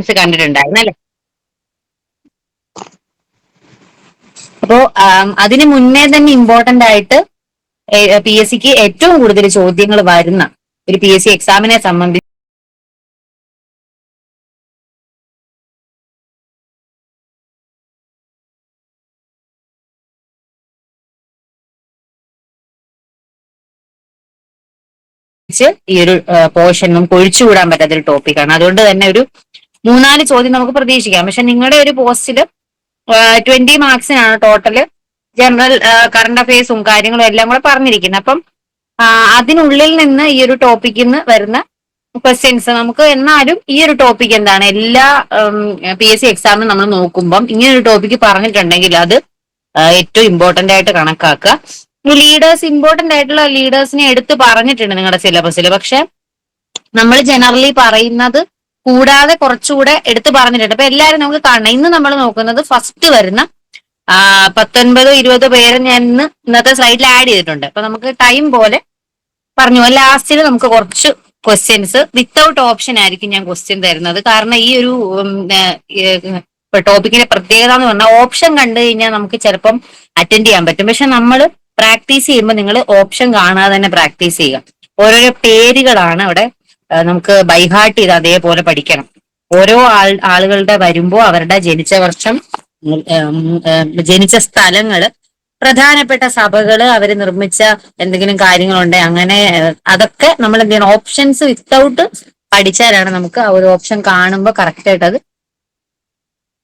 Questions കണ്ടിട്ടുണ്ടായിരുന്നു അല്ലെ? അപ്പോ അതിന് മുന്നേ തന്നെ ഇമ്പോർട്ടന്റ് ആയിട്ട് പി എസ് സിക്ക് ഏറ്റവും കൂടുതൽ ചോദ്യങ്ങൾ വരുന്ന ഒരു പി എസ് സി എക്സാമിനെ സംബന്ധിച്ച് ഈ ഒരു പോർഷൻ നമുക്ക് ഒഴിച്ചുകൂടാൻ പറ്റാത്ത ഒരു ടോപ്പിക്കാണ് അതുകൊണ്ട് തന്നെ ഒരു മൂന്നാൽ ചോദ്യം നമുക്ക് പ്രതീക്ഷിക്കാം. പക്ഷെ നിങ്ങളുടെ ഒരു പോസ്റ്റിൽ ട്വന്റി മാർക്സിനാണ് ടോട്ടൽ ജനറൽ കറണ്ട് അഫയേഴ്സും കാര്യങ്ങളും എല്ലാം കൂടെ പറഞ്ഞിരിക്കുന്നത്. അപ്പം അതിനുള്ളിൽ നിന്ന് ഈ ഒരു ടോപ്പിക്കിൽ നിന്ന് വരുന്ന ക്വസ്റ്റ്യൻസ് നമുക്ക് എന്നാലും ഈ ഒരു ടോപ്പിക് എന്താണ്? എല്ലാ പി എസ് സി എക്സാമിനും നമ്മൾ നോക്കുമ്പം ഇങ്ങനെ ഒരു ടോപ്പിക്ക് പറഞ്ഞിട്ടുണ്ടെങ്കിൽ അത് ഏറ്റവും ഇമ്പോർട്ടന്റ് ആയിട്ട് കണക്കാക്കുക. ലീഡേഴ്സ് ഇമ്പോർട്ടന്റ് ആയിട്ടുള്ള ലീഡേഴ്സിനെ എടുത്ത് പറഞ്ഞിട്ടുണ്ട് നിങ്ങളുടെ സിലബസിൽ പക്ഷെ നമ്മൾ ജനറലി പറയുന്നത് കൂടാതെ കുറച്ചുകൂടെ എടുത്ത് പറഞ്ഞിട്ടുണ്ട്. അപ്പൊ എല്ലാവരും നമുക്ക് കാണണം. ഇന്ന് നമ്മൾ നോക്കുന്നത് ഫസ്റ്റ് വരുന്ന പത്തൊൻപതോ ഇരുപതോ പേര് ഞാൻ ഇന്ന് ഇന്നത്തെ സ്ലൈഡിൽ ആഡ് ചെയ്തിട്ടുണ്ട്. അപ്പൊ നമുക്ക് ടൈം പോലെ പറഞ്ഞു. ലാസ്റ്റിൽ നമുക്ക് കുറച്ച് ക്വസ്റ്റ്യൻസ് വിത്തൗട്ട് ഓപ്ഷൻ ആയിരിക്കും ഞാൻ ക്വസ്റ്റ്യൻ തരുന്നത്. കാരണം ഈ ഒരു ടോപ്പിക്കിന്റെ പ്രത്യേകത എന്ന് പറഞ്ഞാൽ ഓപ്ഷൻ കണ്ടു കഴിഞ്ഞാൽ നമുക്ക് ചിലപ്പം അറ്റൻഡ് ചെയ്യാൻ പറ്റും. പക്ഷെ നമ്മൾ പ്രാക്ടീസ് ചെയ്യുമ്പോൾ നിങ്ങൾ ഓപ്ഷൻ കാണാതെ തന്നെ പ്രാക്ടീസ് ചെയ്യുക. ഓരോരോ പേരുകളാണ് അവിടെ നമുക്ക് ബൈഹാർട്ട് ചെയ്ത് അതേപോലെ പഠിക്കണം. ഓരോ ആൾ ആളുകളുടെ വരുമ്പോ അവരുടെ ജനിച്ച വർഷം ജനിച്ച സ്ഥലങ്ങൾ പ്രധാനപ്പെട്ട സഭകൾ അവർ നിർമ്മിച്ച എന്തെങ്കിലും കാര്യങ്ങളുണ്ട് അങ്ങനെ അതൊക്കെ നമ്മൾ എന്ത് ചെയ്യണം ഓപ്ഷൻസ് വിത്തൗട്ട് പഠിച്ചാലാണ് നമുക്ക് ആ ഒരു ഓപ്ഷൻ കാണുമ്പോൾ കറക്റ്റ് ആയിട്ട് അത്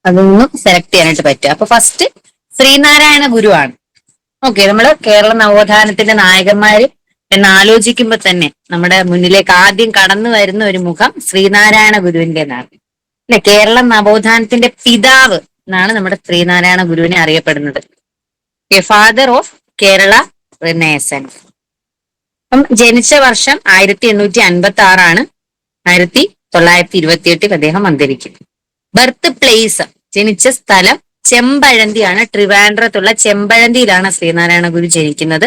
അതൊന്നും സെലക്ട് ചെയ്യാനായിട്ട് പറ്റുക. അപ്പൊ ഫസ്റ്റ് ശ്രീനാരായണ ഗുരുവാണ്. ഓക്കെ നമ്മൾ കേരള നവോത്ഥാനത്തിന്റെ നായകന്മാര് എന്ന് ആലോചിക്കുമ്പോൾ തന്നെ നമ്മുടെ മുന്നിലേക്ക് ആദ്യം കടന്നു വരുന്ന ഒരു മുഖം ശ്രീനാരായണ ഗുരുവിന്റേതാണ് അല്ലെ? കേരള നവോത്ഥാനത്തിന്റെ പിതാവ് എന്നാണ് നമ്മുടെ ശ്രീനാരായണ ഗുരുവിനെ അറിയപ്പെടുന്നത്. A father of Kerala renaissance അപ്പം ജനിച്ച വർഷം ആയിരത്തി എണ്ണൂറ്റി അൻപത്തി ആറാണ് ആയിരത്തി തൊള്ളായിരത്തി ഇരുപത്തി എട്ടിൽ അദ്ദേഹം അന്തരിക്കും ബർത്ത് പ്ലേസ് ജനിച്ച സ്ഥലം ചെമ്പഴന്തിയാണ്. ട്രിവാൻഡ്രത്തുള്ള ചെമ്പഴന്തിയിലാണ് ശ്രീനാരായണ ഗുരു ജനിക്കുന്നത്.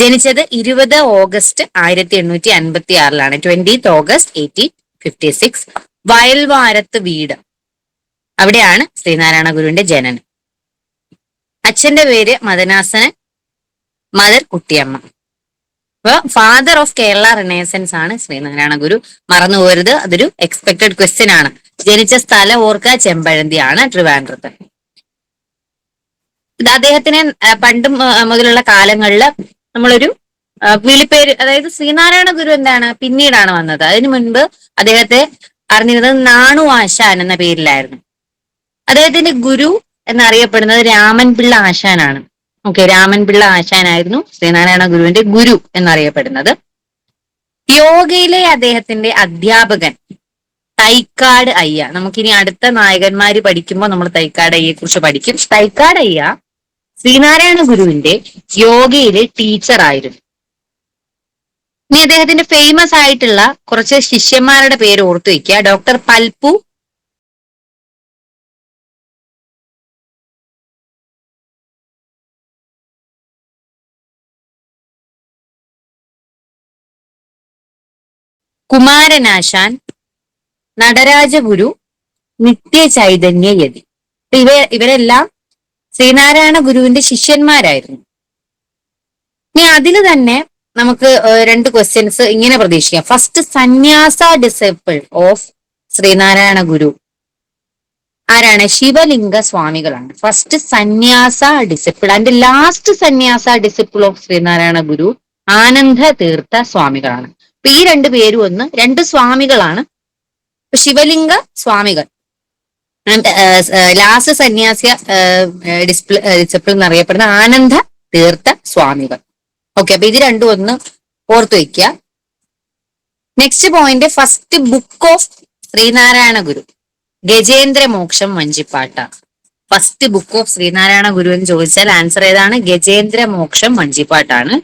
ജനിച്ചത് ഇരുപത് ഓഗസ്റ്റ് ആയിരത്തി എണ്ണൂറ്റി അൻപത്തി ആറിലാണ് twentieth August eighteen fifty six വയൽവാരത്ത് വീട്. അവിടെയാണ് ശ്രീനാരായണ ഗുരുവിന്റെ ജനനം. അച്ഛന്റെ പേര് മദനാസനൻ മദർ കുട്ടിയമ്മ. അപ്പൊ ഫാദർ ഓഫ് കേരള റിനേസൻസ് ആണ് ശ്രീനാരായണ ഗുരു. മറന്നു പോരുത് അതൊരു എക്സ്പെക്ടഡ് ക്വസ്റ്റ്യൻ ആണ്. ജനിച്ച സ്ഥലം ഓർക്ക ചെമ്പഴന്തിയാണ് ട്രിവാൻഡ്രത്ത്. അദ്ദേഹത്തിന് പണ്ട് മുതലുള്ള കാലങ്ങളിൽ നമ്മളൊരു വിളിപ്പേര് അതായത് ശ്രീനാരായണ ഗുരു എന്താണ് പിന്നീടാണ് വന്നത്. അതിനു മുൻപ് അദ്ദേഹത്തെ അറിഞ്ഞിരുന്നത് നാണു ആശാൻ എന്ന പേരിലായിരുന്നു. അദ്ദേഹത്തിന്റെ ഗുരു എന്നറിയപ്പെടുന്നത് രാമൻ പിള്ള ആശാനാണ്. ഓക്കെ രാമൻ പിള്ള ആശാനായിരുന്നു ശ്രീനാരായണ ഗുരുവിന്റെ ഗുരു എന്നറിയപ്പെടുന്നത്. യോഗയിലെ അദ്ദേഹത്തിന്റെ അധ്യാപകൻ തൈക്കാട് അയ്യ. നമുക്കിനി അടുത്ത നായകന്മാര് പഠിക്കുമ്പോൾ നമ്മൾ തൈക്കാട് അയ്യയെ കുറിച്ച് പഠിക്കും. തൈക്കാട് അയ്യ ശ്രീനാരായണ ഗുരുവിന്റെ യോഗയിലെ ടീച്ചറായിരുന്നു ഇനി അദ്ദേഹത്തിന്റെ ഫേമസ് ആയിട്ടുള്ള കുറച്ച് ശിഷ്യന്മാരുടെ പേര് ഓർത്തു വയ്ക്കുക. ഡോക്ടർ പൽപു കുമാരനാശാൻ നടരാജഗുരു നിത്യ യതി ഇവ ഇവരെല്ലാം ശ്രീനാരായണ ഗുരുവിന്റെ ശിഷ്യന്മാരായിരുന്നു. ഇനി അതിൽ തന്നെ നമുക്ക് രണ്ട് ക്വസ്റ്റ്യൻസ് ഇങ്ങനെ പ്രതീക്ഷിക്കാം. ഫസ്റ്റ് സന്യാസ ഡിസൈപ്പിൾ ഓഫ് ശ്രീനാരായണ ഗുരു. ആരാണ്? ശിവലിംഗ സ്വാമികളാണ്. First sanyasa disciple and last sanyasa disciple of Sree Narayana Guru Ananda Theertha സ്വാമികളാണ്. അപ്പൊ ഈ രണ്ട് പേരും ഒന്ന് രണ്ട് സ്വാമികളാണ്. ശിവലിംഗ സ്വാമികൾ. ലാസ്റ്റ് സന്യാസിയ ഡിസ്പ്ലേ ഡിസിപ്പിൾ എന്നറിയപ്പെടുന്ന ആനന്ദ തീർത്ഥ സ്വാമികൾ. ഓക്കെ അപ്പൊ ഇത് രണ്ടും ഒന്ന് ഓർത്തു വെക്കുക next point first book of Sreenarayana Guru. Gajendra Moksham Vanchippattu. First book of Sreenarayana Guru എന്ന് ചോദിച്ചാൽ ആൻസർ ഏതാണ്? ഗജേന്ദ്ര മോക്ഷം വഞ്ചിപ്പാട്ടാണ്.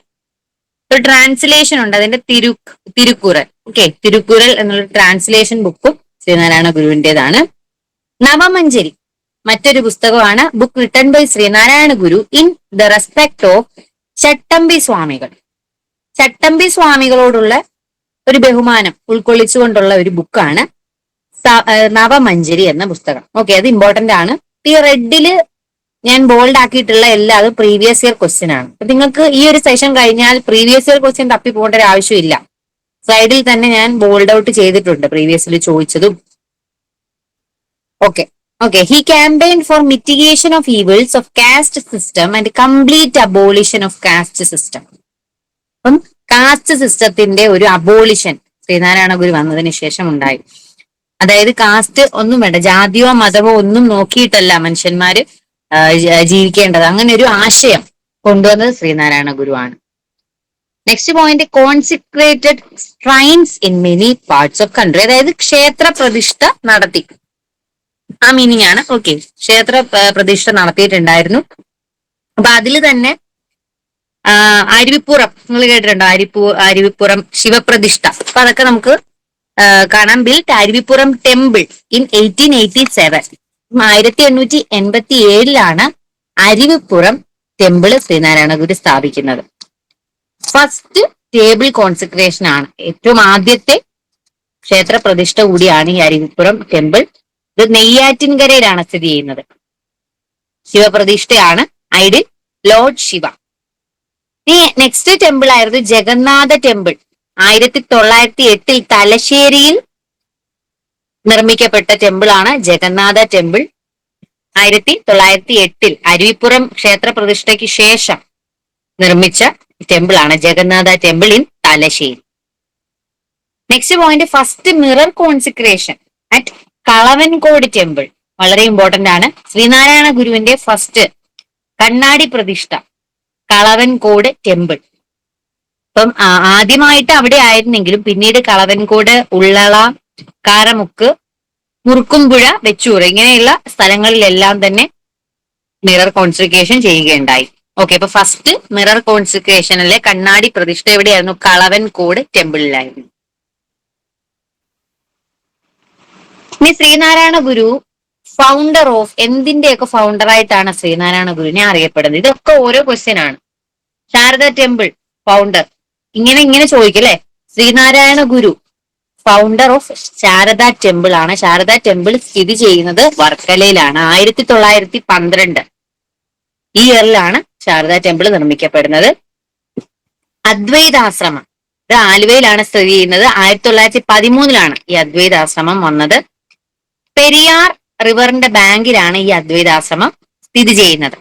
ഒരു ട്രാൻസ്ലേഷൻ ഉണ്ട് അതിന്റെ തിരു തിരുക്കുറൽ. ഓക്കെ തിരുക്കുറൽ എന്നുള്ള ട്രാൻസ്ലേഷൻ ബുക്കും ശ്രീനാരായണ ഗുരുവിന്റേതാണ്. നവമഞ്ചരി. മറ്റൊരു പുസ്തകമാണ് book written by Sreenarayana Guru in the respect of Chattampi Swamikal. Chattampi സ്വാമികളോടുള്ള ഒരു ബഹുമാനം ഉൾക്കൊള്ളിച്ചുകൊണ്ടുള്ള ഒരു ബുക്കാണ് നവമഞ്ചരി എന്ന പുസ്തകം. ഓക്കെ അത് ഇമ്പോർട്ടന്റ് ആണ്. ഈ റെഡിൽ ഞാൻ ബോൾഡ് ആക്കിയിട്ടുള്ള എല്ലാ അത് പ്രീവിയസ് ഇയർ ക്വസ്റ്റ്യൻ ആണ്. നിങ്ങൾക്ക് ഈ ഒരു സെഷൻ കഴിഞ്ഞാൽ പ്രീവിയസ് ഇയർ ക്വസ്റ്റ്യൻ തപ്പി പോകേണ്ട ഒരു ആവശ്യമില്ല. സൈഡിൽ തന്നെ ഞാൻ ബോൾഡ് ഔട്ട് ചെയ്തിട്ടുണ്ട് പ്രീവിയസിൽ ചോദിച്ചതും. Okay okay he campaign for mitigation of evils of caste system and complete abolition of caste system അപ്പം കാസ്റ്റ് സിസ്റ്റത്തിന്റെ ഒരു അബോളിഷൻ ശ്രീനാരായണ ഗുരു വന്നതിന് ശേഷം ഉണ്ടായി. അതായത് കാസ്റ്റ് ഒന്നും വേണ്ട ജാതിയോ മതമോ ഒന്നും നോക്കിയിട്ടല്ല മനുഷ്യന്മാര് ജീവിക്കേണ്ടത്. അങ്ങനെ ഒരു ആശയം കൊണ്ടുവന്നത് ശ്രീനാരായണ ഗുരുവാണ് next point strains in many parts of country അതായത് ക്ഷേത്ര പ്രതിഷ്ഠ നടത്തി. ആ മീനിങ് ആണ്. ഓക്കെ ക്ഷേത്ര പ്രതിഷ്ഠ നടത്തിയിട്ടുണ്ടായിരുന്നു. അപ്പൊ അതിൽ തന്നെ അരുവിപ്പുറം നിങ്ങൾ കേട്ടിട്ടുണ്ടോ? അരിപ്പു അരുവിപ്പുറം ശിവപ്രതിഷ്ഠ. അപ്പൊ അതൊക്കെ നമുക്ക് കാണാം. Built Aruvippuram temple in eighteen eighty seven ആയിരത്തി എണ്ണൂറ്റി എൺപത്തി ഏഴിലാണ് അരുവിപ്പുറം ടെമ്പിൾ ശ്രീനാരായണ ഗുരു സ്ഥാപിക്കുന്നത്. ഫസ്റ്റ് ടേബിൾ കോൺസെൻട്രേഷൻ ആണ് ഏറ്റവും ആദ്യത്തെ ക്ഷേത്ര പ്രതിഷ്ഠ കൂടിയാണ് ഈ അരുവിപ്പുറം ടെമ്പിൾ ഇത് നെയ്യാറ്റിൻകരയിലാണ് സ്ഥിതി ചെയ്യുന്നത്. ശിവപ്രതിഷ്ഠയാണ് ഐഡിൽ ലോർഡ് ശിവ. ഈ നെക്സ്റ്റ് ടെമ്പിൾ ആയിരുന്നു ജഗന്നാഥ ടെമ്പിൾ ആയിരത്തി തൊള്ളായിരത്തി എട്ടിൽ തലശ്ശേരിയിൽ നിർമ്മിക്കപ്പെട്ട ടെമ്പിൾ ആണ് ജഗന്നാഥ ടെമ്പിൾ ആയിരത്തി തൊള്ളായിരത്തി എട്ടിൽ അരുവിപ്പുറം ക്ഷേത്ര പ്രതിഷ്ഠയ്ക്ക് ശേഷം നിർമ്മിച്ച ടെമ്പിൾ ആണ് Jagannatha temple in Thalassery. Next point first mirror consecration at Kalavancode temple. വളരെ ഇമ്പോർട്ടന്റ് ആണ്. ശ്രീനാരായണ ഗുരുവിന്റെ ഫസ്റ്റ് കണ്ണാടി പ്രതിഷ്ഠ. കളവൻകോട് ടെമ്പിൾ. ഇപ്പം ആദ്യമായിട്ട് അവിടെ ആയിരുന്നെങ്കിലും പിന്നീട് കളവൻകോട് ഉള്ളള കാരമുക്ക് മുറുക്കുംപുഴ വെച്ചൂർ ഇങ്ങനെയുള്ള സ്ഥലങ്ങളിലെല്ലാം തന്നെ മിറർ കോൺസിക്രേഷൻ ചെയ്യുകയുണ്ടായി. ഓക്കെ അപ്പൊ ഫസ്റ്റ് മിറർ കോൺസെൻട്രേഷനിലെ കണ്ണാടി പ്രതിഷ്ഠ എവിടെയായിരുന്നു? കളവൻകോട് ടെമ്പിളിലായിരുന്നു. ഇനി ശ്രീനാരായണ ഗുരു ഫൗണ്ടർ ഓഫ് എന്തിന്റെയൊക്കെ ഫൗണ്ടർ ആയിട്ടാണ് ശ്രീനാരായണ ഗുരുവിനെ അറിയപ്പെടുന്നത്? ഇതൊക്കെ ഓരോ ക്വസ്റ്റ്യൻ ആണ്. ശാരദ ടെമ്പിൾ ഫൗണ്ടർ ഇങ്ങനെ ഇങ്ങനെ ചോദിക്കല്ലേ Sreenarayana Guru founder of Sharada temple ആണ്. ശാരദ ടെമ്പിൾ സ്ഥിതി ചെയ്യുന്നത് വർക്കലയിലാണ്. ആയിരത്തി തൊള്ളായിരത്തി പന്ത്രണ്ട് ഈ ഇയറിലാണ് ശാരദ ടെമ്പിൾ നിർമ്മിക്കപ്പെടുന്നത്. അദ്വൈതാശ്രമം. ഇത് ആലുവയിലാണ് സ്ഥിതി ചെയ്യുന്നത്. ആയിരത്തി തൊള്ളായിരത്തി പതിമൂന്നിലാണ് ഈ അദ്വൈതാശ്രമം വന്നത്. പെരിയാർ റിവറിന്റെ ബാങ്കിലാണ് ഈ അദ്വൈതാശ്രമം സ്ഥിതി ചെയ്യുന്നത്.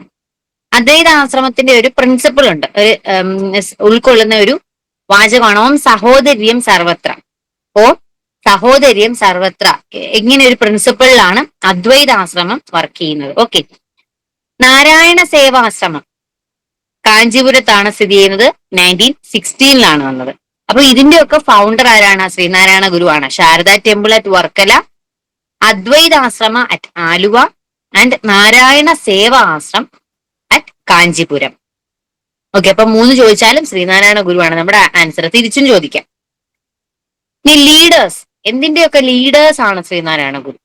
അദ്വൈതാശ്രമത്തിന്റെ ഒരു പ്രിൻസിപ്പിൾ ഉണ്ട്. ഒരു ഉൾക്കൊള്ളുന്ന ഒരു വാചകമാണ്. ഓം സഹോദര്യം സർവത്ര. ഓ സഹോദര്യം സർവത്ര. ഇങ്ങനെ ഒരു പ്രിൻസിപ്പിളിലാണ് അദ്വൈതാശ്രമം വർക്ക് ചെയ്യുന്നത്. ഓക്കെ നാരായണ സേവാശ്രമം. കാഞ്ചീപുരത്താണ് സ്ഥിതി ചെയ്യുന്നത്. നയന്റീൻ സിക്സ്റ്റീനിലാണ് വന്നത്. അപ്പൊ ഇതിന്റെയൊക്കെ ഫൗണ്ടർ ആരാണ്? ശ്രീനാരായണ ഗുരുവാണ്. Sharada temple at Varkala Advaitashrama at Aluva and Narayana Seva Ashram at Kanchipuram. Okay അപ്പൊ മൂന്ന് ചോദിച്ചാലും ശ്രീനാരായണ ഗുരുവാണ് നമ്മുടെ ആൻസർ തിരിച്ചും ചോദിക്കാം. ഇനി ലീഡേഴ്സ് എന്തിന്റെയൊക്കെ ലീഡേഴ്സ് ആണ് Sreenarayana Guru?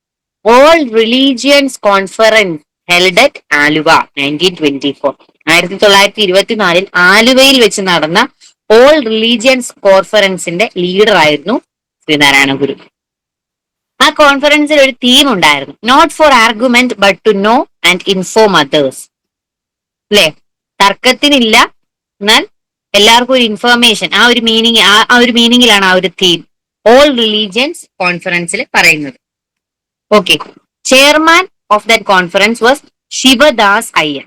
All religions conference held at Aluva nineteen twenty four ആയിരത്തി തൊള്ളായിരത്തി ഇരുപത്തിനാലിൽ ആലുവയിൽ വെച്ച് നടന്ന ഓൾ റിലീജിയൻസ് കോൺഫറൻസിന്റെ ലീഡർ ആയിരുന്നു ശ്രീനാരായണ ഗുരു. ആ കോൺഫറൻസിൽ ഒരു തീം ഉണ്ടായിരുന്നു. Not for argument but to know and inform others അല്ലെ തർക്കത്തിനില്ല എന്നാൽ എല്ലാവർക്കും ഒരു ഇൻഫർമേഷൻ ആ ഒരു മീനിങ് ആ ഒരു മീനിങ്ങിലാണ് ആ ഒരു തീം ഓൾ റിലീജിയൻസ് കോൺഫറൻസിൽ പറയുന്നത്. Okay chairman of that conference was Sivadas Iyer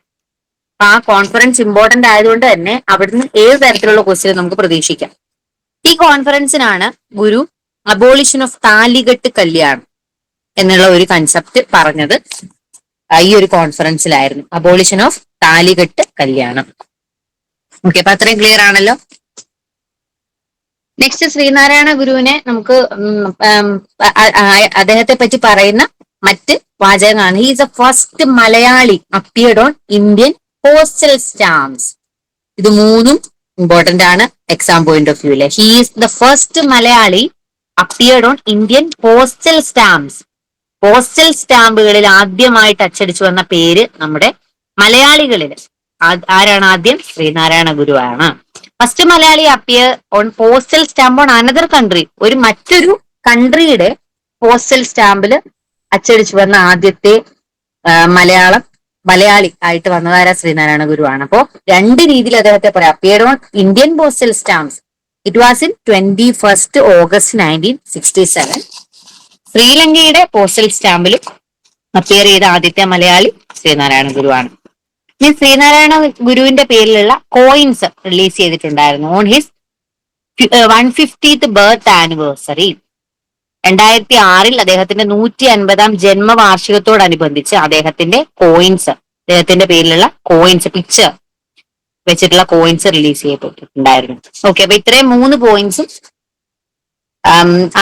ആ കോൺഫറൻസ് ഇമ്പോർട്ടന്റ് ആയതുകൊണ്ട് തന്നെ അവിടുന്ന് ഏത് തരത്തിലുള്ള ക്വസ്റ്റ്യൻ നമുക്ക് പ്രതീക്ഷിക്കാം. ഈ കോൺഫറൻസിനാണ് ഗുരു അബോളിഷൻ ഓഫ് താലികെട്ട് കല്യാണം എന്നുള്ള ഒരു കൺസെപ്റ്റ് പറഞ്ഞത് ഈ ഒരു കോൺഫറൻസിലായിരുന്നു അബോളിഷൻ ഓഫ് താലികെട്ട് കല്യാണം. ഓക്കെ അപ്പൊ അത്രയും ക്ലിയർ ആണല്ലോ? നെക്സ്റ്റ് ശ്രീനാരായണ ഗുരുവിനെ നമുക്ക് അദ്ദേഹത്തെ പറ്റി പറയുന്ന മറ്റ് വാചകങ്ങളാണ്. He's a first Malayali appeared on Indian postal stamps ഇത് മൂന്നും ഇമ്പോർട്ടന്റ് ആണ്. Exam point of view he is the first Malayali appeared on Indian postal stamps postal സ്റ്റാമ്പുകളിൽ ആദ്യമായിട്ട് അച്ചടിച്ചു വന്ന പേര് നമ്മുടെ മലയാളികളിൽ. ആരാണ് ആദ്യം? ശ്രീനാരായണ ഗുരുവാണ്. First Malayali appear on postal stamp on another country ഒരു മറ്റൊരു കൺട്രിയുടെ പോസ്റ്റൽ സ്റ്റാമ്പിൽ അച്ചടിച്ചു വന്ന ആദ്യത്തെ മലയാളം മലയാളി ആയിട്ട് വന്നതാര ശ്രീനാരായണ ഗുരുവാണ്. അപ്പോ രണ്ട് രീതിയിൽ അദ്ദേഹത്തെ പറയാം appear on Indian postal stamps it was in twenty first August nineteen sixty seven ശ്രീലങ്കയുടെ പോസ്റ്റൽ സ്റ്റാമ്പിലും അപ്പിയർ ചെയ്ത ആദ്യത്തെ മലയാളി ശ്രീനാരായണ ഗുരുവാണ്. ഇനി ശ്രീനാരായണ ഗുരുവിന്റെ പേരിലുള്ള കോയിൻസ് റിലീസ് ചെയ്തിട്ടുണ്ടായിരുന്നു. On his one fiftieth birth anniversary രണ്ടായിരത്തി ആറിൽ അദ്ദേഹത്തിന്റെ നൂറ്റി അൻപതാം ജന്മവാർഷികത്തോടനുബന്ധിച്ച് അദ്ദേഹത്തിന്റെ കോയിൻസ് അദ്ദേഹത്തിന്റെ പേരിലുള്ള കോയിൻസ് പിക്ചർ വെച്ചിട്ടുള്ള കോയിൻസ് റിലീസ് ചെയ്യപ്പെട്ടിട്ടുണ്ടായിരുന്നു ഓക്കെ അപ്പൊ ഇത്രയും മൂന്ന് പോയിന്റ്സും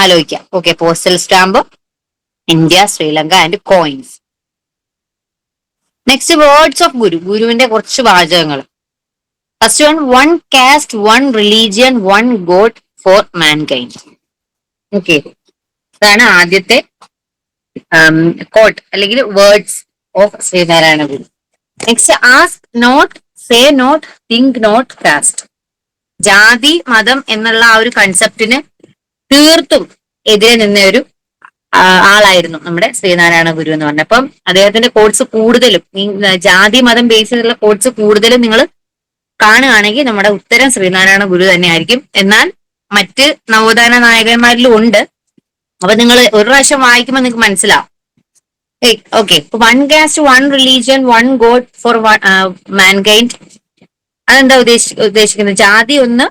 ആലോചിക്കാം. Okay postal stamp India Sri Lanka and coins next words of Guru. ഗുരുവിന്റെ കുറച്ച് വാചകങ്ങൾ first one one caste one religion one god for mankind okay അതാണ് ആദ്യത്തെ കോട്ട് അല്ലെങ്കിൽ words of Sreenarayana Guru. Next ask not say not think not caste ജാതി മതം എന്നുള്ള ആ ഒരു കൺസെപ്റ്റിന് തീർത്തും എതിരെ നിന്ന ഒരു ആളായിരുന്നു നമ്മുടെ ശ്രീനാരായണ ഗുരു എന്ന് പറഞ്ഞത്. അപ്പം അദ്ദേഹത്തിന്റെ കോഴ്സ് കൂടുതലും ജാതി മതം ബേസ് ചെയ്തുള്ള കോഴ്സ് കൂടുതലും നിങ്ങൾ കാണുകയാണെങ്കിൽ നമ്മുടെ ഉത്തരം ശ്രീനാരായണ ഗുരു തന്നെയായിരിക്കും. എന്നാൽ മറ്റ് നവോത്ഥാന നായകന്മാരിലും ഉണ്ട്. അപ്പൊ നിങ്ങൾ ഒരു പ്രാവശ്യം വായിക്കുമ്പോൾ നിങ്ങൾക്ക് മനസ്സിലാവും. Okay one caste one religion one god for mankind അതെന്താ ഉദ്ദേശി ഉദ്ദേശിക്കുന്നത്? ജാതി ഒന്ന്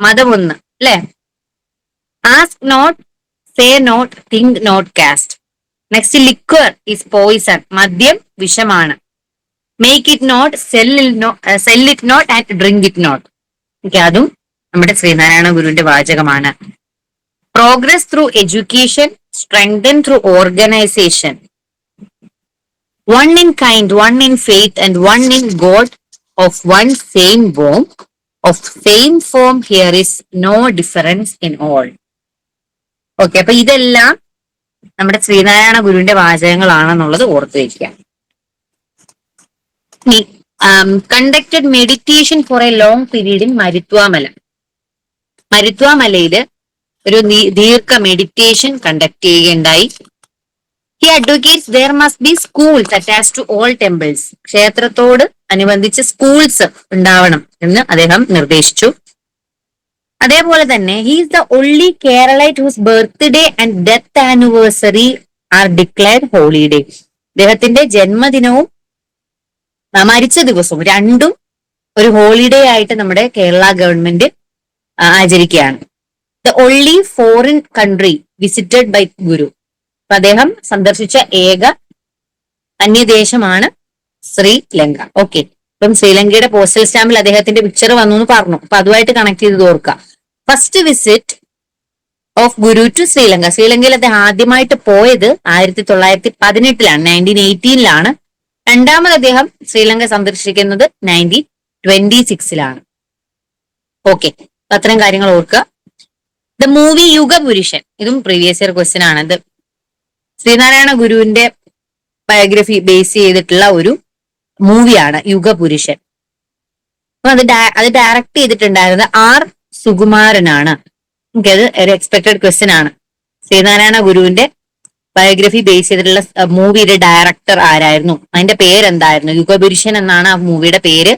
മതം ഒന്ന് അല്ലേ? Ask not say not think not caste next liquor is poison മദ്യം വിഷമാണ്. മേക്ക് ഇറ്റ് നോട്ട് സെല്ലിൽ sell it not and drink it not okay അതും നമ്മുടെ ശ്രീനാരായണ ഗുരുവിന്റെ വാചകമാണ്. Progress through education strengthen through organisation one in kind one in faith and one in god of one same born of same form here is no difference in all okay അപ്പൊ ഇതെല്ലാം നമ്മുടെ ശ്രീനാരായണ ഗുരുവിന്റെ വാചകങ്ങളാണെന്നുള്ളത് ഓർത്തു വയ്ക്കുക conducted meditation for a long period in Maruthwamala മരുത്വാമലയിൽ ഒരു ദീർഘ meditation conduct ചെയ്യുകയുണ്ടായി. He advocates there must be schools attach to all temples ക്ഷേത്രത്തോട് അനുബന്ധിച്ച് സ്കൂൾസ് ഉണ്ടാവണം എന്ന് അദ്ദേഹം നിർദ്ദേശിച്ചു. അതേപോലെ തന്നെ he the only Keralite whose birthday and death anniversary are declared holiday അദ്ദേഹത്തിന്റെ ജന്മദിനവും മരിച്ച ദിവസവും രണ്ടും ഒരു ഹോളിഡേ ആയിട്ട് നമ്മുടെ Kerala government ആചരിക്കുകയാണ്. The only foreign country visited by Guru അപ്പൊ അദ്ദേഹം സന്ദർശിച്ച ഏക അന്യദേശമാണ് ശ്രീലങ്ക. ഓക്കെ ഇപ്പം ശ്രീലങ്കയുടെ പോസ്റ്റൽ സ്റ്റാമ്പിൽ അദ്ദേഹത്തിന്റെ പിക്ചർ വന്നു എന്ന് പറഞ്ഞു. അപ്പൊ അതുമായിട്ട് കണക്ട് ചെയ്ത് തോർക്കുക first visit of Guru to Sri Lanka. ശ്രീലങ്കയിൽ അദ്ദേഹം ആദ്യമായിട്ട് പോയത് ആയിരത്തി തൊള്ളായിരത്തി പതിനെട്ടിലാണ് നയന്റീൻ എയ്റ്റീനിലാണ് രണ്ടാമത് അദ്ദേഹം ശ്രീലങ്ക സന്ദർശിക്കുന്നത് നയന്റീൻ ട്വന്റി സിക്സിലാണ് ഓക്കെ അത്തരം കാര്യങ്ങൾ ഓർക്കുക. The movie Yugapurushan. ഇതും പ്രീവിയസ് ഇയർ ക്വസ്റ്റ്യൻ ആണ്. ശ്രീനാരായണ ഗുരുവിന്റെ ബയോഗ്രഫി ബേസ് ചെയ്തിട്ടുള്ള ഒരു മൂവിയാണ് യുഗപുരുഷൻ. അപ്പൊ അത് അത് ഡയറക്ട് ചെയ്തിട്ടുണ്ടായിരുന്നത് ആർ സുകുമാരനാണ്. അത് ഒരു എക്സ്പെക്ടഡ് ക്വസ്റ്റ്യൻ ആണ്. ശ്രീനാരായണ ഗുരുവിന്റെ ബയോഗ്രഫി ബേസ് ചെയ്തിട്ടുള്ള മൂവിയുടെ ഡയറക്ടർ ആരായിരുന്നു? അതിന്റെ പേരെന്തായിരുന്നു? യുഗപുരുഷൻ എന്നാണ് ആ മൂവിയുടെ പേര്.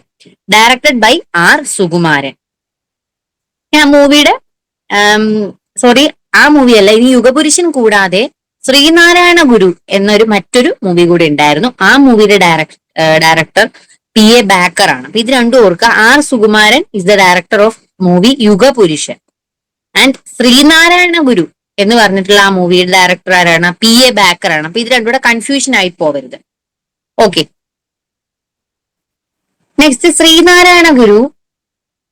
Directed by R Sukumaran. ആ മൂവിയുടെ സോറി ആ മൂവിയല്ല ഇനി യുഗപുരുഷൻ കൂടാതെ ശ്രീനാരായണ ഗുരു എന്നൊരു മറ്റൊരു മൂവി കൂടി ഉണ്ടായിരുന്നു. ആ മൂവിയുടെ direct director P A Backer ആണ്. അപ്പൊ ഇത് രണ്ടും ഓർക്കുക. R Sukumaran is the director of movie Yugapurushan. And Sreenarayana Guru എന്ന് പറഞ്ഞിട്ടുള്ള ആ മൂവിയുടെ ഡയറക്ടർ ആരാണ്? പി എ ബാക്കർ ആണ്. അപ്പൊ ഇത് രണ്ടും കൂടെ കൺഫ്യൂഷൻ ആയി പോവരുത് ഓക്കെ നെക്സ്റ്റ് ശ്രീനാരായണ ഗുരു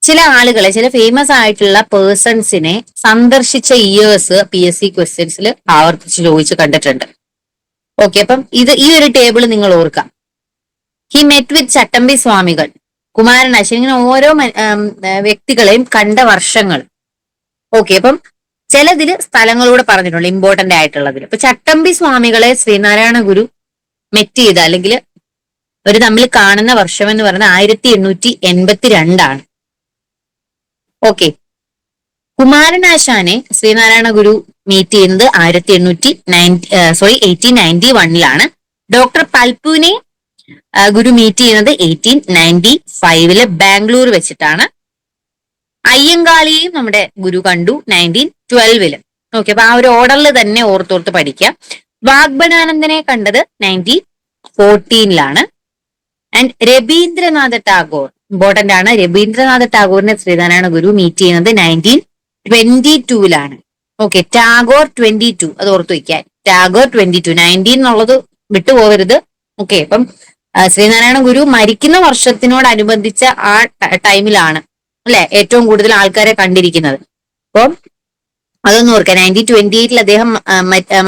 ചില ആളുകളെ ചില ഫേമസ് ആയിട്ടുള്ള പേഴ്സൺസിനെ സന്ദർശിച്ച ഇയേഴ്സ് പി എസ് സി ക്വസ്റ്റ്യൻസിൽ ആവർത്തിച്ച് ചോദിച്ച് കണ്ടിട്ടുണ്ട്. ഓക്കെ അപ്പം ഇത് ഈ ഒരു ടേബിൾ നിങ്ങൾ ഓർക്കാം ഹി മെറ്റ് വിത്ത് ചട്ടമ്പി സ്വാമികൾ. കുമാരൻ അശ്വൻ ഇങ്ങനെ ഓരോ വ്യക്തികളെയും കണ്ട വർഷങ്ങൾ. ഓക്കെ അപ്പം ചിലതിൽ സ്ഥലങ്ങളൂടെ പറഞ്ഞിട്ടുണ്ട് ഇമ്പോർട്ടന്റ് ആയിട്ടുള്ളതിൽ ഇപ്പൊ ചട്ടമ്പി സ്വാമികളെ ശ്രീനാരായണ ഗുരു മെറ്റ് ചെയ്ത അല്ലെങ്കിൽ ഒരു തമ്മിൽ കാണുന്ന വർഷം എന്ന് പറയുന്നത് ആയിരത്തി എണ്ണൂറ്റി എൺപത്തി രണ്ടാണ് ഓക്കെ കുമാരനാശാനെ ശ്രീനാരായണ ഗുരു മീറ്റ് ചെയ്യുന്നത് ആയിരത്തി എണ്ണൂറ്റി നയന്റി സോറി എയ്റ്റീൻ നയന്റി വണ്ണിലാണ് ഡോക്ടർ പൽപുവിനെ ഗുരു മീറ്റ് ചെയ്യുന്നത് എയ്റ്റീൻ നയന്റി ഫൈവിൽ ബാംഗ്ലൂർ വെച്ചിട്ടാണ്. അയ്യങ്കാളിയെയും നമ്മുടെ ഗുരു കണ്ടു നയന്റീൻ ട്വൽവിൽ ഓക്കെ അപ്പൊ ആ ഒരു ഓർഡറിൽ തന്നെ ഓർത്തോർത്ത് പഠിക്കുക. വാഗ്ബനാനന്ദനെ കണ്ടത് നയന്റീൻ ഫോർട്ടീനിലാണ് ആൻഡ് രവീന്ദ്രനാഥ ടാഗോർ ഇമ്പോർട്ടന്റ് ആണ്. രവീന്ദ്രനാഥ് ടാഗോറിനെ ശ്രീനാരായണ ഗുരു മീറ്റ് ചെയ്യുന്നത് നയന്റീൻ ട്വന്റി ടൂവിലാണ് ഓക്കെ ടാഗോർ ട്വന്റി ടു അത് ഓർത്ത് വയ്ക്കാൻ ടാഗോർ ട്വന്റി ടു നയന്റീൻ എന്നുള്ളത് വിട്ടുപോകരുത് ഓക്കെ അപ്പം ശ്രീനാരായണ ഗുരു മരിക്കുന്ന വർഷത്തിനോടനുബന്ധിച്ച ആ ടൈമിലാണ് അല്ലെ? ഏറ്റവും കൂടുതൽ ആൾക്കാരെ കണ്ടിരിക്കുന്നത്. അപ്പം അതൊന്നും ഓർക്കാം. നയന്റീൻ ട്വന്റി എയ്റ്റിൽ അദ്ദേഹം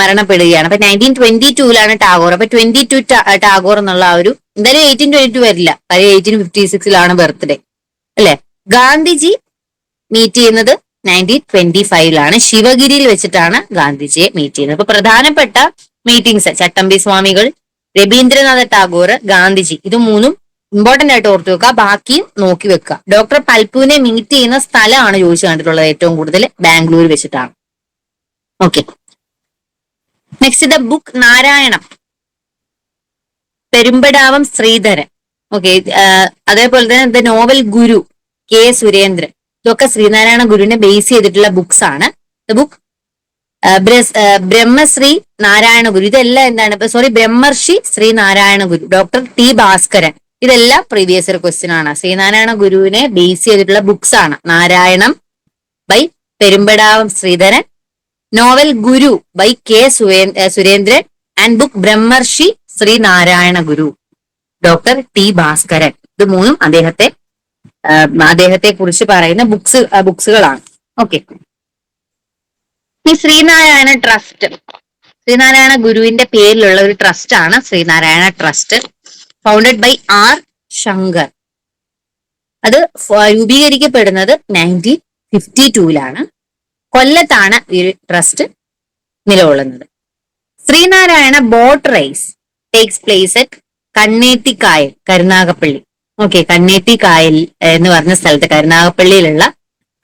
മരണപ്പെടുകയാണ്. അപ്പൊ നയന്റീൻ ട്വന്റി ടൂവിലാണ് ടാഗോർ. അപ്പൊ ട്വന്റി ടു ടാഗോർ എന്നുള്ള ആ ഒരു എന്തായാലും എയ്റ്റീൻ ട്വന്റി ടു വരില്ല. കാര്യം എയ്റ്റീൻ ഫിഫ്റ്റി സിക്സിലാണ് ബർത്ത്ഡേ അല്ലെ? ഗാന്ധിജി മീറ്റ് ചെയ്യുന്നത് നയന്റീൻ ട്വന്റി ഫൈവിലാണ് ശിവഗിരിയിൽ വെച്ചിട്ടാണ് ഗാന്ധിജിയെ മീറ്റ് ചെയ്യുന്നത്. അപ്പൊ പ്രധാനപ്പെട്ട മീറ്റിംഗ്സ് ചട്ടമ്പി സ്വാമികൾ രവീന്ദ്രനാഥ ടാഗോർ ഗാന്ധിജി ഇത് മൂന്നും ഇമ്പോർട്ടന്റ് ആയിട്ട് ഓർത്തു വെക്കുക. ബാക്കി നോക്കി വെക്കുക. ഡോക്ടർ പൽപുവിനെ മീറ്റ് ചെയ്യുന്ന സ്ഥലമാണ് ചോദിച്ചു കണ്ടിട്ടുള്ളത് ഏറ്റവും കൂടുതൽ. ബാംഗ്ലൂർ വെച്ചിട്ടാണ്. Okay next the book Narayanam. Perumbadavam Sreedharan. Okay അതേപോലെ തന്നെ the novel Guru K Surendran. ഇതൊക്കെ ശ്രീനാരായണ ഗുരുവിനെ ബേസ് ചെയ്തിട്ടുള്ള ബുക്സ് ആണ്. The book Brahmasree Narayana Guru. ഇതെല്ലാം എന്താണ്? Sorry Brahmarshi Sree Narayana Guru. Doctor T Bhaskaran. ഇതെല്ലാം പ്രീവിയസ് ഇയർ ക്വസ്റ്റ്യൻ ആണ്. ശ്രീനാരായണ ഗുരുവിനെ ബേസ് ചെയ്തിട്ടുള്ള ബുക്സ് ആണ്. Narayanam by Perumbadavam Sreedharan novel Guru by K സുരേ- Surendran and book Brahmarshi Sree Narayana Guru. Doctor T Bhaskaran. ഇത് മൂന്നും അദ്ദേഹത്തെ അദ്ദേഹത്തെ കുറിച്ച് പറയുന്ന ബുക്സ് ബുക്സുകളാണ് ഓക്കെ ഈ ശ്രീനാരായണ ട്രസ്റ്റ് ശ്രീനാരായണ ഗുരുവിന്റെ പേരിലുള്ള ഒരു ട്രസ്റ്റ് ആണ് Sreenarayana trust founded by R Shankar അത് രൂപീകരിക്കപ്പെടുന്നത് നയന്റീൻ ഫിഫ്റ്റി ടൂവിലാണ് കൊല്ലത്താണ് ഈ ട്രസ്റ്റ് നിലകൊള്ളുന്നത്. Sreenarayana boat race takes place at Kannettikayal Karunagappally. Okay Kannettikayal എന്ന് പറഞ്ഞ സ്ഥലത്ത് കരുനാഗപ്പള്ളിയിലുള്ള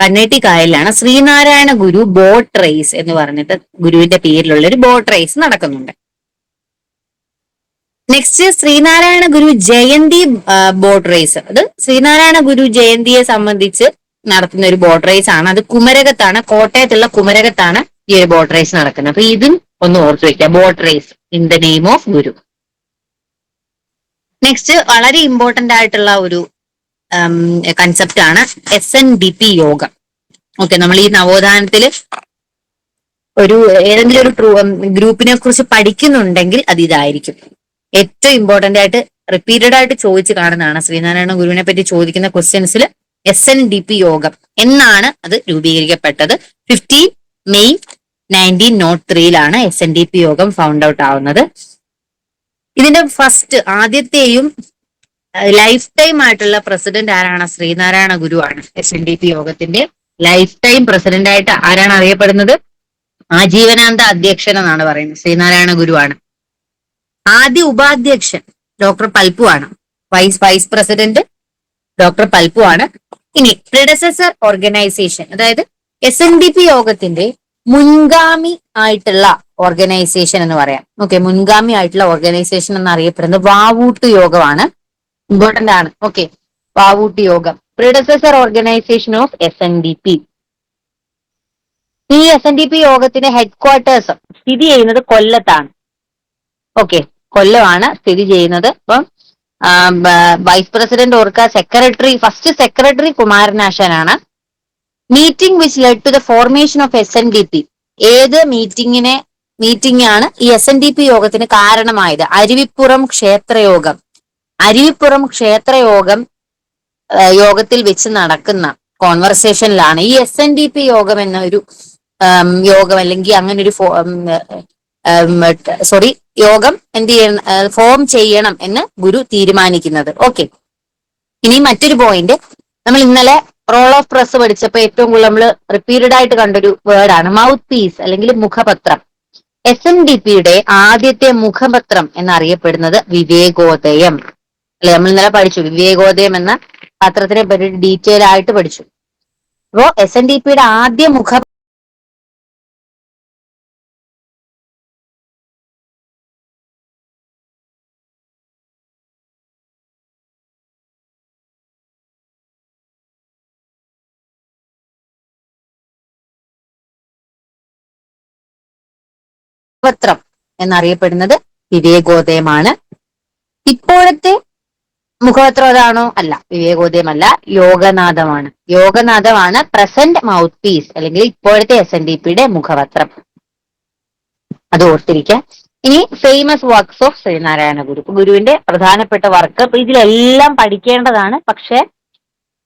കണ്ണേട്ടിക്കായലിലാണ് ശ്രീനാരായണ ഗുരു ബോട്ട് റേസ് എന്ന് പറഞ്ഞിട്ട് ഗുരുവിന്റെ പേരിലുള്ള ഒരു ബോട്ട് റേസ് നടക്കുന്നുണ്ട്. Next Sreenarayana Guru Jayanti boat race അത് ശ്രീനാരായണ ഗുരു ജയന്തിയെ സംബന്ധിച്ച് നടത്തുന്ന ഒരു ബോട്ട് റേസ് ആണ്. അത് കുമരകത്താണ് കോട്ടയത്തുള്ള കുമരകത്താണ് ഈ ഒരു ബോട്ട് റേസ് നടക്കുന്നത്. അപ്പൊ ഇതും ഒന്ന് ഓർത്തു വെക്കുക. Boat race in the name of Guru. Next വളരെ ഇമ്പോർട്ടന്റ് ആയിട്ടുള്ള ഒരു കൺസെപ്റ്റ് ആണ് S N D P Yoga. Okay നമ്മൾ ഈ നവോത്ഥാനത്തിൽ ഒരു ഏതെങ്കിലും ഒരു ഗ്രൂപ്പിനെ കുറിച്ച് പഠിക്കുന്നുണ്ടെങ്കിൽ അത് ഇതായിരിക്കും. ഏറ്റവും ഇമ്പോർട്ടന്റ് ആയിട്ട് റിപ്പീറ്റഡ് ആയിട്ട് ചോദിച്ച് കാണുന്നതാണ്. ശ്രീനാരായണ ഗുരുവിനെ പറ്റി ചോദിക്കുന്ന ക്വസ്റ്റ്യൻസിൽ S N D P Yogam എന്നാണ് അത് രൂപീകരിക്കപ്പെട്ടത്. Fifteen May nineteen nought ത്രീയിലാണ് S N D P Yogam found out ആവുന്നത്. ഇതിന്റെ ഫസ്റ്റ് ആദ്യത്തെയും ലൈഫ് ടൈം ആയിട്ടുള്ള പ്രസിഡന്റ് ആരാണ്? ശ്രീനാരായണ ഗുരു ആണ് എസ് എൻ ഡി പി യോഗത്തിന്റെ ലൈഫ് ടൈം പ്രസിഡന്റ് ആയിട്ട് ആരാണ് അറിയപ്പെടുന്നത്? ആജീവനാന്ത അധ്യക്ഷൻ എന്നാണ് പറയുന്നത്. ശ്രീനാരായണ ഗുരുവാണ്. ആദ്യ ഉപാധ്യക്ഷൻ ഡോക്ടർ പൽപ്പു ആണ്. Vice vice president doctor Palpu ആണ്. ഇനി പ്രിഡസസർ ഓർഗനൈസേഷൻ അതായത് എസ് എൻ ഡി പി യോഗത്തിന്റെ മുൻഗാമി ആയിട്ടുള്ള ഓർഗനൈസേഷൻ എന്ന് പറയാം. ഓക്കെ മുൻഗാമി ആയിട്ടുള്ള ഓർഗനൈസേഷൻ എന്ന് അറിയപ്പെടുന്നത് വാവൂട്ട് യോഗമാണ്. ഇമ്പോർട്ടന്റ് ആണ്. Okay Vavoottu Yogam. Predecessor organisation of S N D P ഈ എസ് എൻ ഡി പി യോഗത്തിന്റെ ഹെഡ്ക്വാർട്ടേഴ്സ് സ്ഥിതി ചെയ്യുന്നത് കൊല്ലത്താണ്. ഓക്കെ കൊല്ലമാണ് സ്ഥിതി ചെയ്യുന്നത് അപ്പം വൈസ് പ്രസിഡന്റ് ഓർക്ക secretary first secretary കുമാരനാശനാണ് meeting which led to the formation of S N D P ഏത് മീറ്റിംഗിനെ മീറ്റിംഗ് ആണ് ഈ എസ് എൻ ഡി പി യോഗത്തിന് കാരണമായത് അരുവിപ്പുറം ക്ഷേത്രയോഗം അരുവിപ്പുറം ക്ഷേത്രയോഗം യോഗത്തിൽ വെച്ച് നടക്കുന്ന കോൺവെർസേഷനിലാണ് ഈ എസ് എൻ ഡി പി യോഗം എന്ന ഒരു യോഗം അല്ലെങ്കിൽ അങ്ങനെ ഒരു സോറി യോഗം എന്ത് ചെയ്യണം ഫോം ചെയ്യണം എന്ന് ഗുരു തീരുമാനിക്കുന്നത്. ഓക്കെ ഇനി മറ്റൊരു പോയിന്റ് നമ്മൾ ഇന്നലെ റോൾ ഓഫ് പ്രസ് പഠിച്ചപ്പോൾ ഏറ്റവും കൂടുതൽ നമ്മൾ റിപ്പീറ്റഡ് ആയിട്ട് കണ്ടൊരു വേർഡാണ് മൗത്ത് പീസ് അല്ലെങ്കിൽ മുഖപത്രം. എസ് എൻ ഡി പിയുടെ ആദ്യത്തെ മുഖപത്രം എന്നറിയപ്പെടുന്നത് വിവേകോദയം. അല്ലെ? നമ്മൾ ഇന്നലെ പഠിച്ചു വിവേകോദയം എന്ന പത്രത്തിനെ പറ്റി ഡീറ്റെയിൽ ആയിട്ട് പഠിച്ചു. അപ്പോ എസ് എൻ ഡി പിയുടെ ആദ്യ മുഖ പത്രം എന്നറിയപ്പെടുന്നത് വിവേകോദയമാണ്. ഇപ്പോഴത്തെ മുഖപത്രം അതാണോ? അല്ല വിവേകോദയമല്ല യോഗനാഥമാണ് യോഗനാഥമാണ് പ്രസന്റ് മൗത്ത് പീസ് അല്ലെങ്കിൽ ഇപ്പോഴത്തെ എസ് എൻ ഡി പിയുടെ മുഖപത്രം. അത് ഓർത്തിരിക്കാം ഇനി famous works of Sreenarayana Guru. ഗുരുവിന്റെ പ്രധാനപ്പെട്ട വർക്ക് ഇതിലെല്ലാം പഠിക്കേണ്ടതാണ്. പക്ഷെ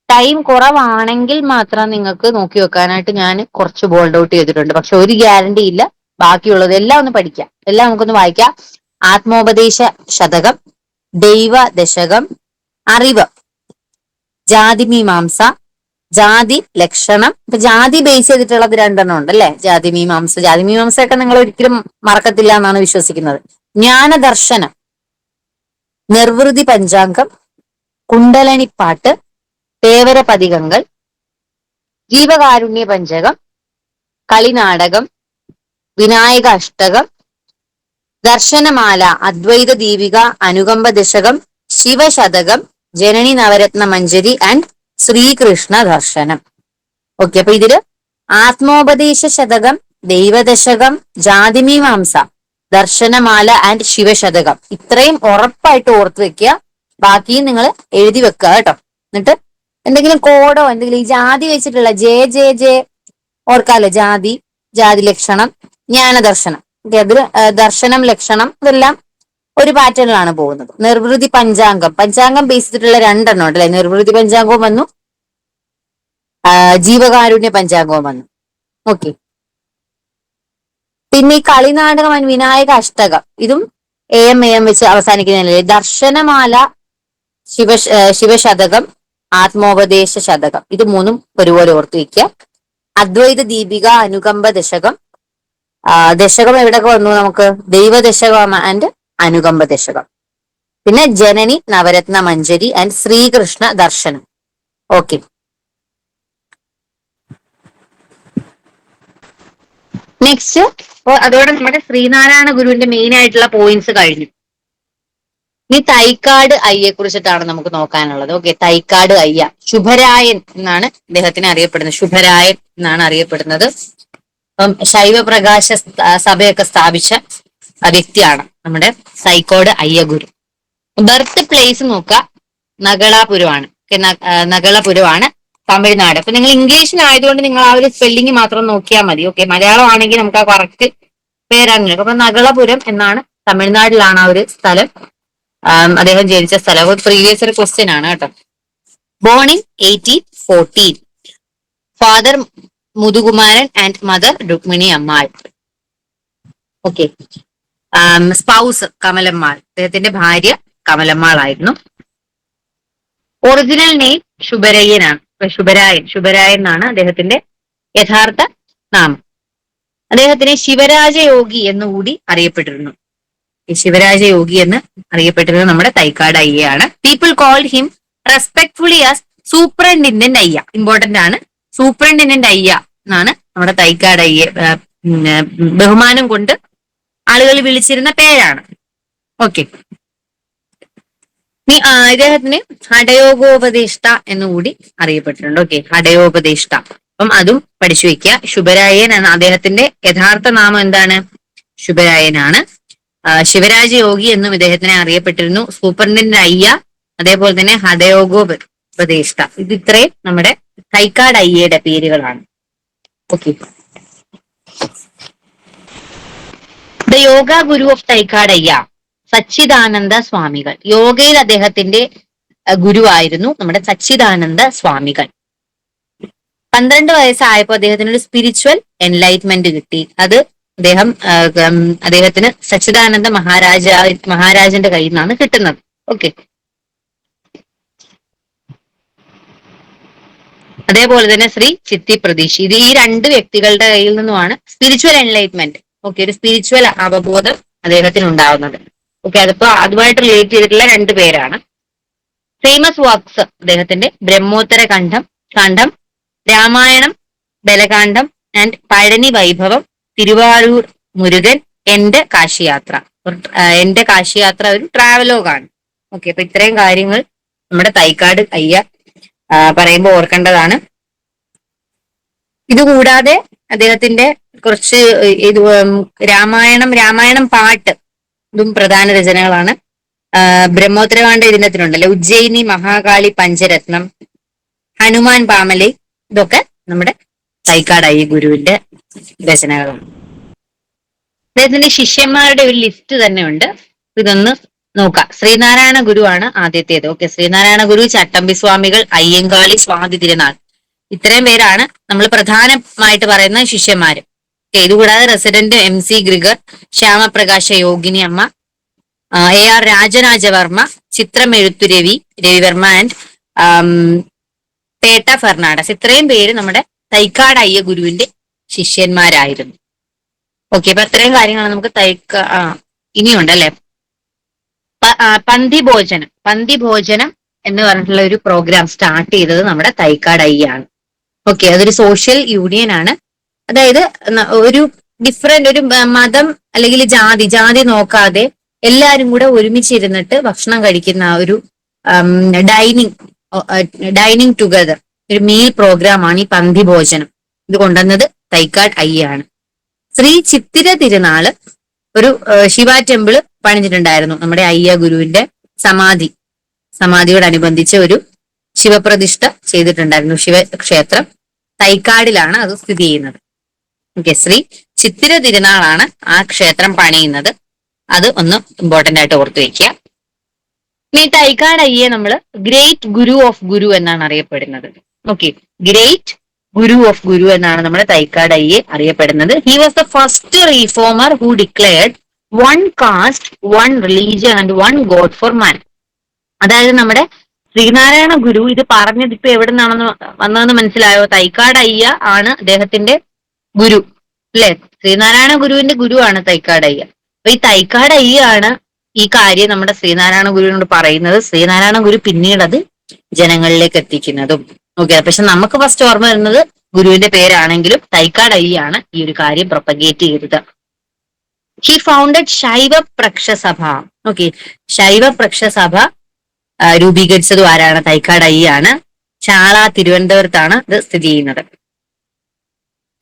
ടൈം കുറവാണെങ്കിൽ മാത്രം നിങ്ങൾക്ക് നോക്കി വെക്കാനായിട്ട് ഞാൻ കുറച്ച് ബോൾഡ് ഔട്ട് ചെയ്തിട്ടുണ്ട്. പക്ഷെ ഒരു ഗ്യാരണ്ടി ഇല്ല. ബാക്കിയുള്ളത് എല്ലാം ഒന്ന് പഠിക്കാം. എല്ലാം നമുക്കൊന്ന് വായിക്കാം. ആത്മോപദേശ ശതകം ദൈവ ദശകം അറിവ് ജാതി മീമാംസ ജാതി ലക്ഷണം. ഇപ്പൊ ജാതി ബേസ് ചെയ്തിട്ടുള്ളത് രണ്ടെണ്ണം ഉണ്ട് അല്ലേ ജാതി മീമാംസ. ജാതി മീമാംസ ഒക്കെ നിങ്ങൾ ഒരിക്കലും മറക്കത്തില്ല എന്നാണ് വിശ്വസിക്കുന്നത്. ജ്ഞാനദർശനം നിർവൃതി പഞ്ചാംഗം കുണ്ടലണിപ്പാട്ട് തേവര പതികങ്ങൾ ജീവകാരുണ്യ പഞ്ചകം കളിനാടകം വിനായക അഷ്ടകം ദർശനമാല അദ്വൈത ദീപിക അനുകമ്പ ദശകം ശിവശതകം ജനനി നവരത്ന മഞ്ജരി ആൻഡ് ശ്രീകൃഷ്ണ ദർശനം. ഓക്കെ അപ്പൊ ഇതിൽ ആത്മോപദേശ ശതകം ദൈവദശകം ജാതിമീമാംസ ദർശനമാല ആൻഡ് ശിവശതകം. ഇത്രയും ഉറപ്പായിട്ട് ഓർത്ത് വെക്കുക. ബാക്കിയും നിങ്ങൾ എഴുതി വെക്കുക കേട്ടോ. എന്നിട്ട് എന്തെങ്കിലും കോഡോ എന്തെങ്കിലും ഈ ജാതി വെച്ചിട്ടുള്ള ജെ ജെ ജെ ഓർക്കാലോ? ജാതി ജാതി ലക്ഷണം. ജ്ഞാനദർശനം. അതിൽ ദർശനം ലക്ഷണം ഇതെല്ലാം ഒരു പാറ്റേണിലാണ് പോകുന്നത്. നിർവൃതി പഞ്ചാംഗം. പഞ്ചാംഗം ബേസ് ചെയ്തിട്ടുള്ള രണ്ടെണ്ണം ഉണ്ട് അല്ലെ നിർവൃതി പഞ്ചാംഗവും വന്നു. ജീവകാരുണ്യ പഞ്ചാംഗവും വന്നു. ഓക്കെ. പിന്നെ ഈ കളിനാടകം വിനായക അഷ്ടകം. ഇതും എ എം എ എം വെച്ച് അവസാനിക്കുന്നതല്ലേ ദർശനമാല ശിവ ശിവശതകം ആത്മോപദേശ ശതകം. ഇത് മൂന്നും ഒരുപോലെ ഓർത്തു വയ്ക്കുക അദ്വൈത ദീപിക അനുകമ്പ ദശകം ദശകം എവിടെയൊക്കെ വന്നു നമുക്ക്? ദൈവദശകം ആൻഡ് അനുകമ്പ ദശകം പിന്നെ Janani Navaratna Manjari and Sreekrishna Darshanam. Okay next അതോടെ നമ്മുടെ ശ്രീനാരായണ ഗുരുവിന്റെ മെയിൻ ആയിട്ടുള്ള പോയിന്റ്സ് കഴിഞ്ഞു. ഇനി തൈക്കാട് അയ്യെ കുറിച്ചിട്ടാണ് നമുക്ക് നോക്കാനുള്ളത്. ഓക്കെ തൈക്കാട് അയ്യ. ശുഭരായൻ എന്നാണ് അദ്ദേഹത്തിനെ അറിയപ്പെടുന്നത്. ശുഭരായൻ എന്നാണ് അറിയപ്പെടുന്നത്. അപ്പം ശൈവപ്രകാശ സഭയൊക്കെ സ്ഥാപിച്ച വ്യക്തിയാണ് നമ്മുടെ സൈക്കോട് അയ്യഗുരു. ബർത്ത് പ്ലേസ് നോക്ക നഗളാപുരമാണ്. നഗളപുരമാണ് തമിഴ്നാട്. അപ്പൊ നിങ്ങൾ ഇംഗ്ലീഷിലായതുകൊണ്ട് നിങ്ങൾ ആ ഒരു സ്പെല്ലിംഗ് മാത്രം നോക്കിയാൽ മതി. ഓക്കെ മലയാളം ആണെങ്കിൽ നമുക്ക് ആ കറക്റ്റ് പേരാണ് അപ്പൊ നഗളപുരം എന്നാണ് തമിഴ്നാട്ടിലാണ് ആ ഒരു സ്ഥലം. അദ്ദേഹം ജനിച്ച സ്ഥലം. പ്രീവിയസ് ഒരു ക്വസ്റ്റ്യൻ ആണ് കേട്ടോ. In eighteen fourteen father Muthukumaran and mother Rukmini Ammal. Okay spouse Kamalammal. അദ്ദേഹത്തിന്റെ ഭാര്യ കമലമ്മാൾ ആയിരുന്നു ഒറിജിനൽ നെയിം ശുഭരയ്യനാണ് ശുഭരായൻ ശുഭരായൻ എന്നാണ് അദ്ദേഹത്തിന്റെ യഥാർത്ഥ നാമം. അദ്ദേഹത്തിനെ ശിവരാജയോഗി എന്നുകൂടി അറിയപ്പെട്ടിരുന്നു. ശിവരാജയോഗി എന്ന് അറിയപ്പെട്ടിരുന്നത് നമ്മുടെ Thycaud അയ്യയാണ്. People called him respectfully as സൂപ്രണ്ടിന്റെ Ayya. Important ആണ്. സൂപ്രണ്ടിന്റന്റ് അയ്യ എന്നാണ് നമ്മുടെ തൈക്കാട് അയ്യ ബഹുമാനം കൊണ്ട് ആളുകൾ വിളിച്ചിരുന്ന പേരാണ്. ഓക്കെ. ഇദ്ദേഹത്തിന് ഹടയോഗോപദേഷ്ട എന്നുകൂടി അറിയപ്പെട്ടിട്ടുണ്ട്. ഓക്കെ ഹടയോപദേഷ്ട അപ്പം അതും പഠിച്ചു വെക്കുക ശുഭരായൻ എന്ന അദ്ദേഹത്തിന്റെ യഥാർത്ഥ നാമം എന്താണ്? ശുഭരായനാണ്. ശിവരാജ യോഗി എന്നും ഇദ്ദേഹത്തിനെ അറിയപ്പെട്ടിരുന്നു. സൂപ്രണ്ടിന്റെ അയ്യ അതേപോലെ തന്നെ ഹടയോഗോപ ഉപദേഷ്ട ഇത് ഇത്രയും നമ്മുടെ കൈക്കാട് അയ്യയുടെ പേരുകളാണ്. Okay the yoga guru of Thycaud Ayya Sachidananda Swamikal. യോഗയിൽ അദ്ദേഹത്തിന്റെ ഗുരുവായിരുന്നു നമ്മുടെ സച്ചിദാനന്ദ സ്വാമികൾ. പന്ത്രണ്ട് വയസ്സായപ്പോൾ അദ്ദേഹത്തിന് ഒരു സ്പിരിച്വൽ എൻലൈറ്റ്മെന്റ് കിട്ടി. അത് അദ്ദേഹം അദ്ദേഹത്തിന് സച്ചിദാനന്ദ മഹാരാജ മഹാരാജന്റെ കയ്യിൽ നിന്നാണ് കിട്ടുന്നത്. ഓക്കെ അതേപോലെ തന്നെ ശ്രീ ചിത്തി പ്രതീഷ്. ഇത് ഈ രണ്ട് വ്യക്തികളുടെ കയ്യിൽ നിന്നുമാണ് സ്പിരിച്വൽ എൻലൈറ്റ്മെന്റ് ഓക്കെ ഒരു സ്പിരിച്വൽ അവബോധം അദ്ദേഹത്തിന് ഉണ്ടാവുന്നത് ഓക്കെ അതിപ്പോ അതുമായിട്ട് റിലേറ്റ് ചെയ്തിട്ടുള്ള രണ്ട് പേരാണ്. ഫേമസ് വർക്ക്സ് അദ്ദേഹത്തിന്റെ ബ്രഹ്മോത്തര കണ്ഠം കണ്ഠം രാമായണം ബലകാന്ഡം ആൻഡ് പഴനി വൈഭവം തിരുവാരൂർ മുരുകൻ എന്റെ കാശിയാത്ര. എന്റെ കാശിയാത്ര ഒരു ട്രാവലോഗാണ് ഓക്കെ അപ്പൊ ഇത്രയും കാര്യങ്ങൾ നമ്മുടെ തൈക്കാട് അയ്യ പറയുമ്പോൾ ഓർക്കേണ്ടതാണ്. ഇതുകൂടാതെ അദ്ദേഹത്തിന്റെ കുറച്ച് ഇത് രാമായണം രാമായണം പാട്ട് ഇതും പ്രധാന രചനകളാണ്. ബ്രഹ്മോത്തരകാണ്ഡ ഇതിനകത്തിനുണ്ടല്ലോ. ഉജ്ജയിനി മഹാകാളി പഞ്ചരത്നം ഹനുമാൻ പാമലി ഇതൊക്കെ നമ്മുടെ തൈക്കാടായി ഗുരുവിന്റെ രചനകളാണ്. അദ്ദേഹത്തിന്റെ ശിഷ്യന്മാരുടെ ഒരു ലിസ്റ്റ് തന്നെ ഉണ്ട് ഇതൊന്ന് നോക്കാം. ശ്രീനാരായണ ഗുരുവാണ് ആദ്യത്തേത്. ഓക്കെ ശ്രീനാരായണ ഗുരു ചട്ടമ്പി സ്വാമികൾ അയ്യങ്കാളി സ്വാതി തിരുനാൾ. ഇത്രയും പേരാണ് നമ്മൾ പ്രധാനമായിട്ട് പറയുന്ന ശിഷ്യന്മാര്. ഇതുകൂടാതെ resident M C Gregor Shyamaprakasha Yogini Amma A R Rajarajavarma Chithramezhuthu Ravi Ravivarma and Petta Fernandez. ഇത്രയും പേര് നമ്മുടെ തൈക്കാട് അയ്യ ഗുരുവിന്റെ ശിഷ്യന്മാരായിരുന്നു. ഓക്കെ അപ്പൊ ഇത്രയും കാര്യങ്ങളാണ് നമുക്ക് തൈക്ക ആ ഇനിയുണ്ടല്ലേ പന്തി ഭോജനം പന്തി ഭോജനം എന്ന് പറഞ്ഞിട്ടുള്ള ഒരു പ്രോഗ്രാം സ്റ്റാർട്ട് ചെയ്തത് നമ്മുടെ തൈക്കാട് അയ്യാണ്. ഓക്കെ അതൊരു സോഷ്യൽ യൂണിയൻ ആണ്. അതായത് ഒരു ഡിഫറെന്റ് ഒരു മതം അല്ലെങ്കിൽ ജാതി ജാതി നോക്കാതെ എല്ലാരും കൂടെ ഒരുമിച്ചിരുന്നിട്ട് ഭക്ഷണം കഴിക്കുന്ന ഒരു ഡൈനിങ് ഡൈനിങ് ടുഗദർ ഒരു മീൽ പ്രോഗ്രാം ആണ് ഈ പന്തി ഭോജനം ഇത് കൊണ്ടുവന്നത് തൈക്കാട് അയ്യാണ്. ശ്രീ ചിത്തിര തിരുനാൾ ഒരു ശിവ ടെമ്പിൾ പണിഞ്ഞിട്ടുണ്ടായിരുന്നു നമ്മുടെ അയ്യ ഗുരുവിന്റെ സമാധി സമാധിയോടനുബന്ധിച്ച് ഒരു ശിവപ്രതിഷ്ഠ ചെയ്തിട്ടുണ്ടായിരുന്നു. ശിവക്ഷേത്രം തൈക്കാടിലാണ് അത് സ്ഥിതി ചെയ്യുന്നത്. ഓക്കെ ശ്രീ ചിത്തിര തിരുനാളാണ് ആ ക്ഷേത്രം പണിയുന്നത്. അത് ഒന്ന് ഇമ്പോർട്ടന്റ് ആയിട്ട് ഓർത്തു വെക്കുക. ഈ തൈക്കാട് അയ്യെ നമ്മൾ ഗ്രേറ്റ് ഗുരു ഓഫ് ഗുരു എന്നാണ് അറിയപ്പെടുന്നത്. Okay great Guru of Guru എന്നാണ് നമ്മുടെ തൈക്കാട് അയ്യെ അറിയപ്പെടുന്നത്. He was the first reformer who declared one caste one religion and one god for man അതായത് നമ്മുടെ ശ്രീനാരായണ ഗുരു ഇത് പറഞ്ഞത് ഇപ്പൊ എവിടെ നിന്നാണെന്ന് വന്നതെന്ന് മനസ്സിലായോ? തൈക്കാട് അയ്യ ആണ് അദ്ദേഹത്തിന്റെ ഗുരു. അല്ലെ? ശ്രീനാരായണ ഗുരുവിന്റെ ഗുരുവാണ് തൈക്കാട് അയ്യ. അപ്പൊ ഈ തൈക്കാട് അയ്യ ആണ് ഈ കാര്യം നമ്മുടെ ശ്രീനാരായണ ഗുരുവിനോട് പറയുന്നത്. ശ്രീനാരായണ ഗുരു പിന്നീട് അത് ജനങ്ങളിലേക്ക് എത്തിക്കുന്നതും. ഓക്കെ പക്ഷെ നമുക്ക് ഫസ്റ്റ് ഓർമ്മ വരുന്നത് ഗുരുവിന്റെ പേരാണെങ്കിലും തൈക്കാട് അയ്യാണ് ഈ ഒരു കാര്യം പ്രൊപ്പഗേറ്റ് ചെയ്തത്. He founded Shaiva Prakashasabha okay Shaiva Prakashasabha രൂപീകരിച്ചതും ആരാണ്? തൈക്കാട് അയ്യാണ് ചാള തിരുവനന്തപുരത്താണ് ഇത് സ്ഥിതി ചെയ്യുന്നത്.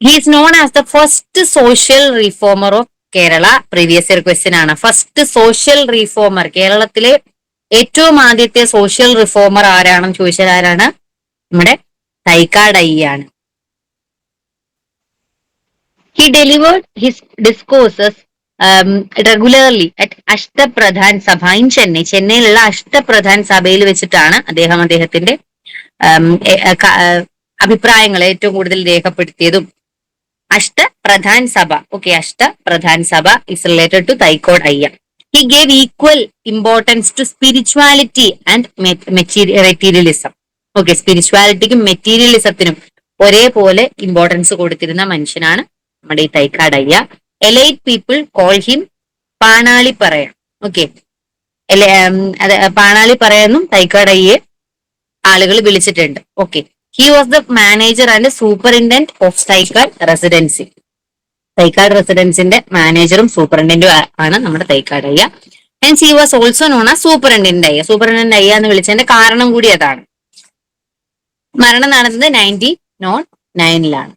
He is known as the first social reformer of Kerala previous year question ആണ്. ഫസ്റ്റ് സോഷ്യൽ റീഫോമർ കേരളത്തിലെ ഏറ്റവും ആദ്യത്തെ സോഷ്യൽ റിഫോമർ ആരാണെന്ന് ചോദിച്ചാൽ ആരാണ്? നമ്മുടെ Thycaud അയ്യാണ് he delivered his discourses regularly at Ashtapradhan Sabha in Chennai ചെന്നൈയിലുള്ള Ashtapradhan സഭയിൽ വെച്ചിട്ടാണ് അദ്ദേഹം അദ്ദേഹത്തിന്റെ ഏഹ്, അഭിപ്രായങ്ങൾ ഏറ്റവും കൂടുതൽ രേഖപ്പെടുത്തിയതും. അഷ്ട പ്രധാൻ സഭ. ഓക്കെ അഷ്ട പ്രധാൻ സഭ is related to Thycaud Ayya he gave equal importance to spirituality and materialism okay സ്പിരിച്വാലിറ്റിക്കും മെറ്റീരിയലിസത്തിനും ഒരേപോലെ ഇമ്പോർട്ടൻസ് കൊടുത്തിരുന്ന മനുഷ്യനാണ് നമ്മുടെ ഈ Ayya elite people call him Panali പറയാം. ഓക്കെ അതെ പാണാളി പറയാന്നും തൈക്കാടയ്യെ ആളുകൾ വിളിച്ചിട്ടുണ്ട്. Okay he was the manager and superintendent of Thycaud residency Thycaud റെസിഡൻസിന്റെ മാനേജറും സൂപ്രണ്ടന്റും ആണ് നമ്മുടെ Thycaud Ayya. And he was also known as superintendent Ayya. Superintendent Ayya എന്ന് വിളിച്ചതിന്റെ കാരണം കൂടി അതാണ്. മരണം നടന്നത് നയന്റി നോൺ നയനിലാണ്